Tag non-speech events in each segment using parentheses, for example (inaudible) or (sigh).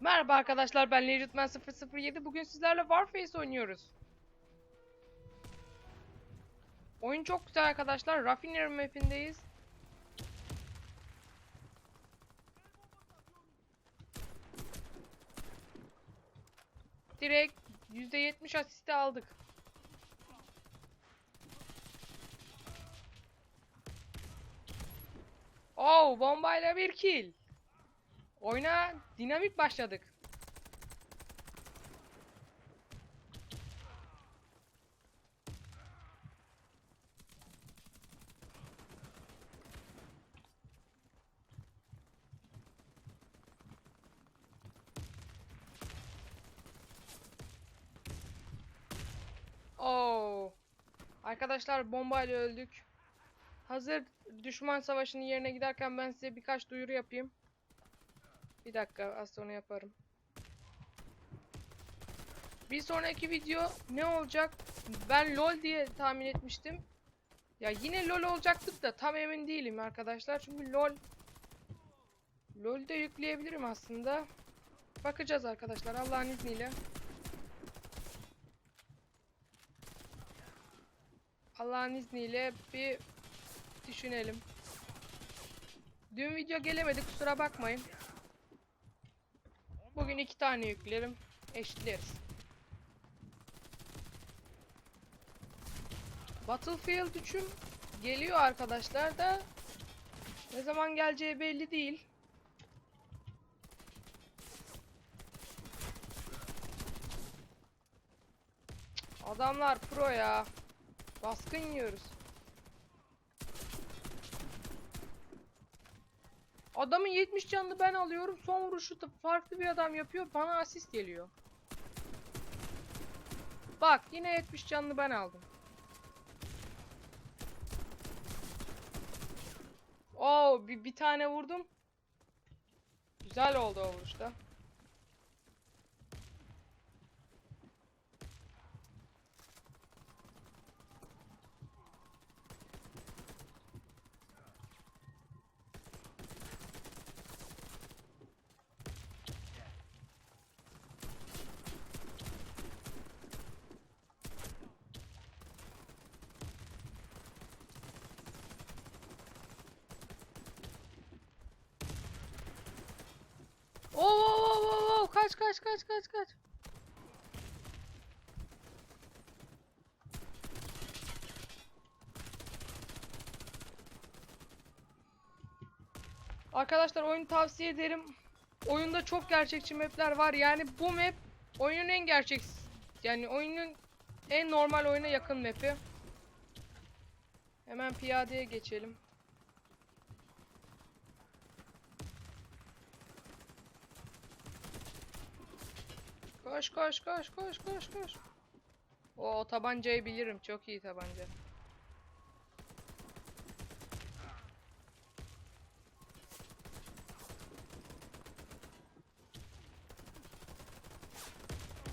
Merhaba arkadaşlar ben Legitman 007 bugün sizlerle Warface oynuyoruz. Oyun çok güzel arkadaşlar. Raffinery map'indeyiz. Direkt %70 asisti aldık. Oh bombayla bir kill. Oyuna dinamik başladık. Oo. Arkadaşlar bombayla öldük. Hazır düşman savaşının yerine giderken ben size birkaç duyuru yapayım. Bir dakika az sonra yaparım. Bir sonraki video ne olacak? Ben LOL diye tahmin etmiştim. Ya yine LOL olacaktık da tam emin değilim arkadaşlar. Çünkü LOL LOL'de yükleyebilirim aslında. Bakacağız arkadaşlar Allah'ın izniyle. Allah'ın izniyle bir düşünelim. Dün video gelemedi kusura bakmayın. Bugün iki tane yüklerim. Eşitleriz. Battlefield 3'üm geliyor arkadaşlar da ne zaman geleceği belli değil. Adamlar pro ya. Baskın yiyoruz. Adamın 70 canını ben alıyorum. Son vuruşu da farklı bir adam yapıyor. Bana asist geliyor. Bak yine 70 canını ben aldım. Oo bir, bir tane vurdum. Güzel oldu o vuruşta. Oo, oo, oo, oo, oo, kaç kaç kaç kaç kaç. Arkadaşlar oyunu tavsiye ederim. Oyunda çok gerçekçi mapler var. Yani bu map oyunun en gerçek yani oyunun en normal oyuna yakın map'i. Hemen piyadeye geçelim. Koş koş koş koş koş koş. O, tabancayı bilirim. Çok iyi tabanca.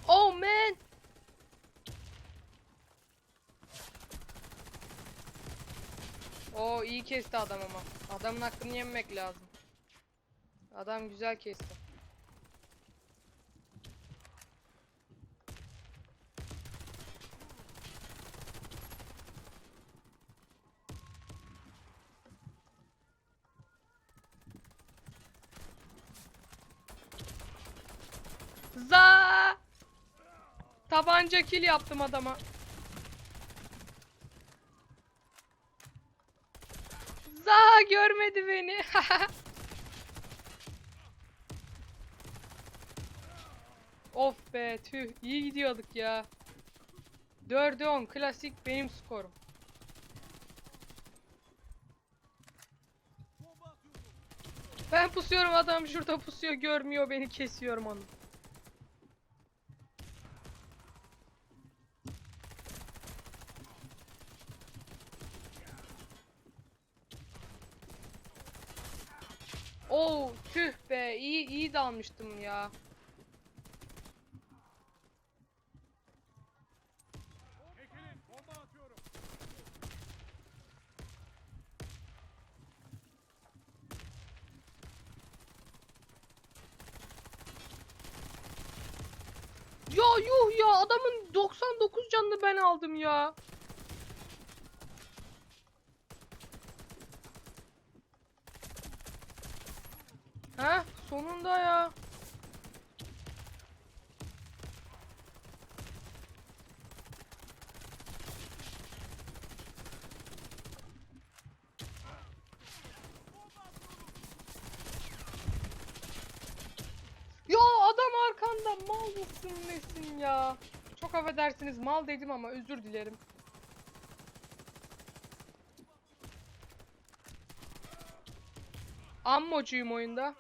Oh man. O iyi kesti adam ama. Adamın hakkını yememek lazım. Adam güzel kesti. Tabanca kill yaptım adama. Za görmedi beni. (laughs) of be tüh iyi gidiyorduk ya. 4'e 10 klasik benim skorum. Ben pusuyorum adam şurada pusuyor görmüyor beni kesiyorum onu. Oo tüh be iyi iyi dalmıştım ya. Ya yuh ya adamın 99 canını ben aldım ya. Sonunda ya. Ya adam arkanda mal mısın nesin ya? Çok affedersiniz mal dedim ama özür dilerim. Ammocuyum oyunda.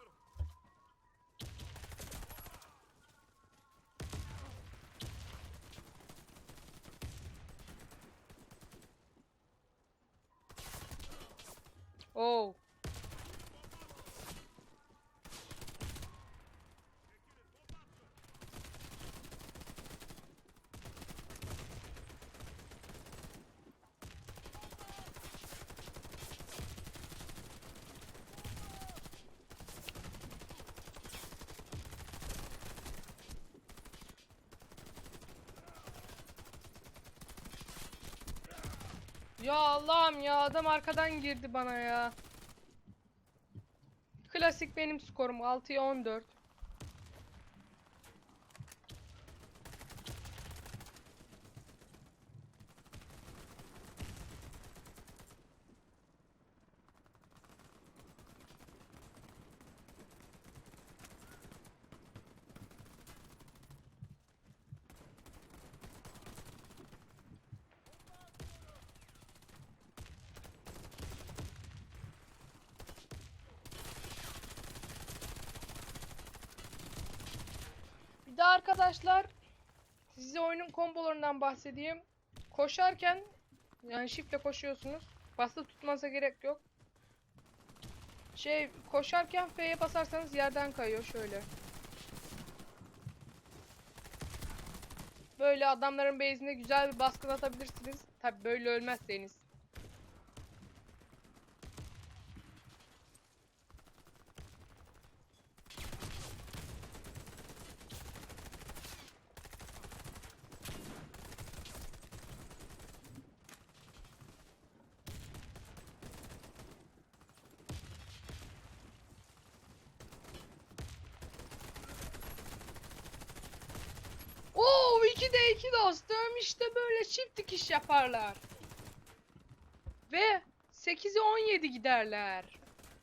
Oh. Ya Allah'ım ya adam arkadan girdi bana ya. Klasik benim skorum 6'ya 14. de arkadaşlar size oyunun kombolarından bahsedeyim. Koşarken yani shiftle koşuyorsunuz. Basılı tutmanıza gerek yok. Şey koşarken F'ye basarsanız yerden kayıyor şöyle. Böyle adamların base'ine güzel bir baskın atabilirsiniz. Tabi böyle ölmezseniz. Oo 2'de 2 dostum işte böyle çift dikiş yaparlar. Ve 8'e 17 giderler.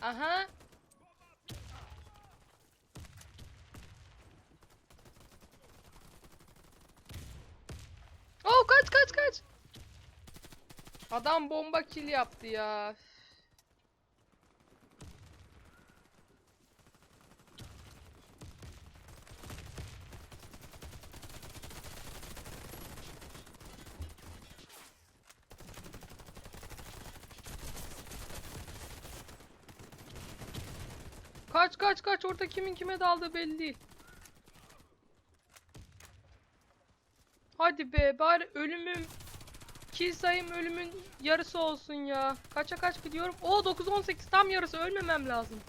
Aha. Oo kaç kaç kaç. Adam bomba kill yaptı ya. Kaç kaç kaç orada kimin kime daldığı belli değil. Hadi be bari ölümüm kill sayım ölümün yarısı olsun ya. Kaça kaç gidiyorum? O 9 18 tam yarısı ölmemem lazım.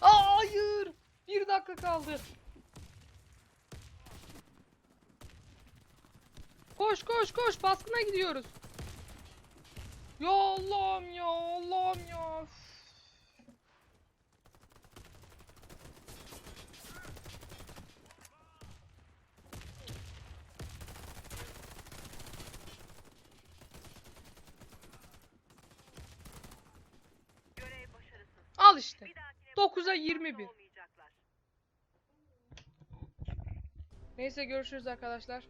Aa, hayır. Bir dakika kaldı. Koş koş koş baskına gidiyoruz. Ya Allah'ım ya Allah'ım ya. Al işte. Bir dahakine 9'a 21. olmayacaklar. Neyse görüşürüz arkadaşlar.